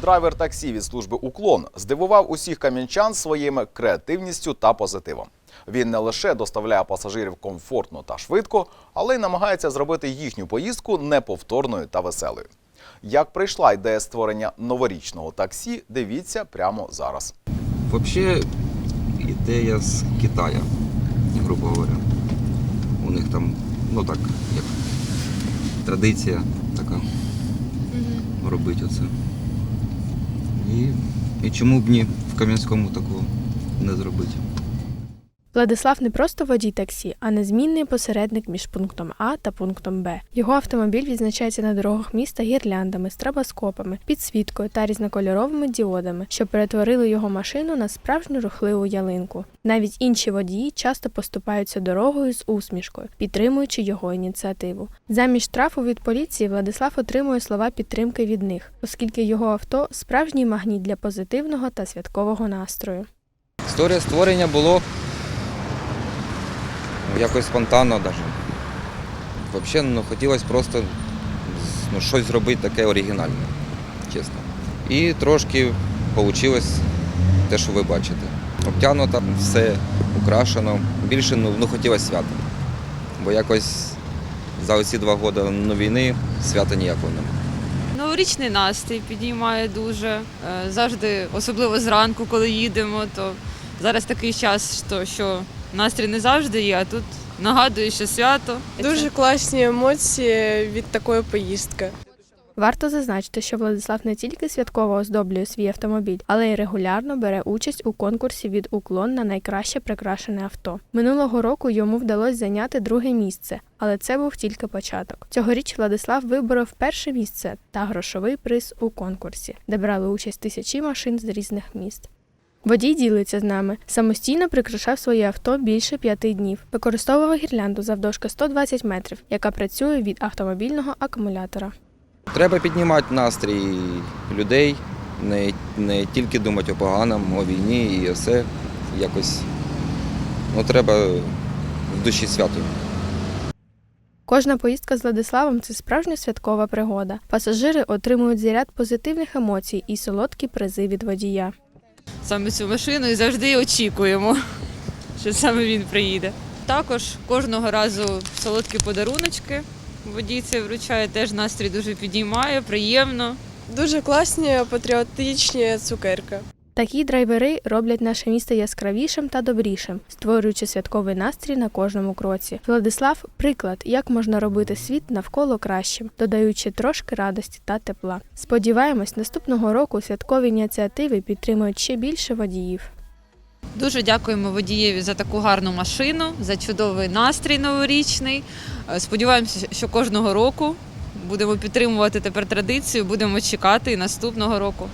Драйвер таксі від служби Уклон здивував усіх кам'янчан своїм креативністю та позитивом. Він не лише доставляє пасажирів комфортно та швидко, але й намагається зробити їхню поїздку неповторною та веселою. Як прийшла ідея створення новорічного таксі, дивіться прямо зараз. Вообще ідея з Китая, грубо говоря. У них там, ну так, як традиція така робити оце. І, чому б ні в Кам'янському такого не зробити? Владислав не просто водій таксі, а незмінний посередник між пунктом А та пунктом Б. Його автомобіль відзначається на дорогах міста гірляндами, стробоскопами, підсвіткою та різнокольоровими діодами, що перетворили його машину на справжню рухливу ялинку. Навіть інші водії часто поступаються дорогою з усмішкою, підтримуючи його ініціативу. Замість штрафу від поліції Владислав отримує слова підтримки від них, оскільки його авто справжній магніт для позитивного та святкового настрою. Історія створення було якось спонтанно навіть. Взагалі ну, хотілося просто ну, щось зробити таке оригінальне, чесно. І трошки вийшло те, що ви бачите. Обтягнуто, все украшено. Більше ну, ну, хотілося свята. Бо якось за оці два роки ну, війни свята ніякого немає. Новорічний настрій підіймає дуже. Е, Завжди, особливо зранку, коли їдемо, то зараз такий час, що настрій не завжди є, а тут нагадує, що свято. Дуже класні емоції від такої поїздки. Варто зазначити, що Владислав не тільки святково оздоблює свій автомобіль, але й регулярно бере участь у конкурсі від уклон на найкраще прикрашене авто. Минулого року йому вдалося зайняти друге місце, але це був тільки початок. Цьогоріч Владислав виборов перше місце та грошовий приз у конкурсі, де брали участь тисячі машин з різних міст. Водій ділиться з нами. Самостійно прикрашав своє авто більше п'яти днів. Використовував гірлянду завдовжки 120 метрів, яка працює від автомобільного акумулятора. Треба піднімати настрій людей, не, не тільки думати о поганому, о війні і все. Якось ну, треба в душі свято. Кожна поїздка з Владиславом це справжня святкова пригода. Пасажири отримують заряд позитивних емоцій і солодкі призи від водія. Саме цю машину і завжди очікуємо, що саме він приїде. Також кожного разу солодкі подаруночки. Водій це вручає, теж настрій дуже підіймає, приємно. Дуже класні патріотичні цукерки. Такі драйвери роблять наше місто яскравішим та добрішим, створюючи святковий настрій на кожному кроці. Владислав приклад, як можна робити світ навколо кращим, додаючи трошки радості та тепла. Сподіваємось, наступного року святкові ініціативи підтримують ще більше водіїв. Дуже дякуємо водієві за таку гарну машину, за чудовий настрій новорічний. Е, Сподіваємося, що кожного року будемо підтримувати тепер традицію, будемо чекати і наступного року.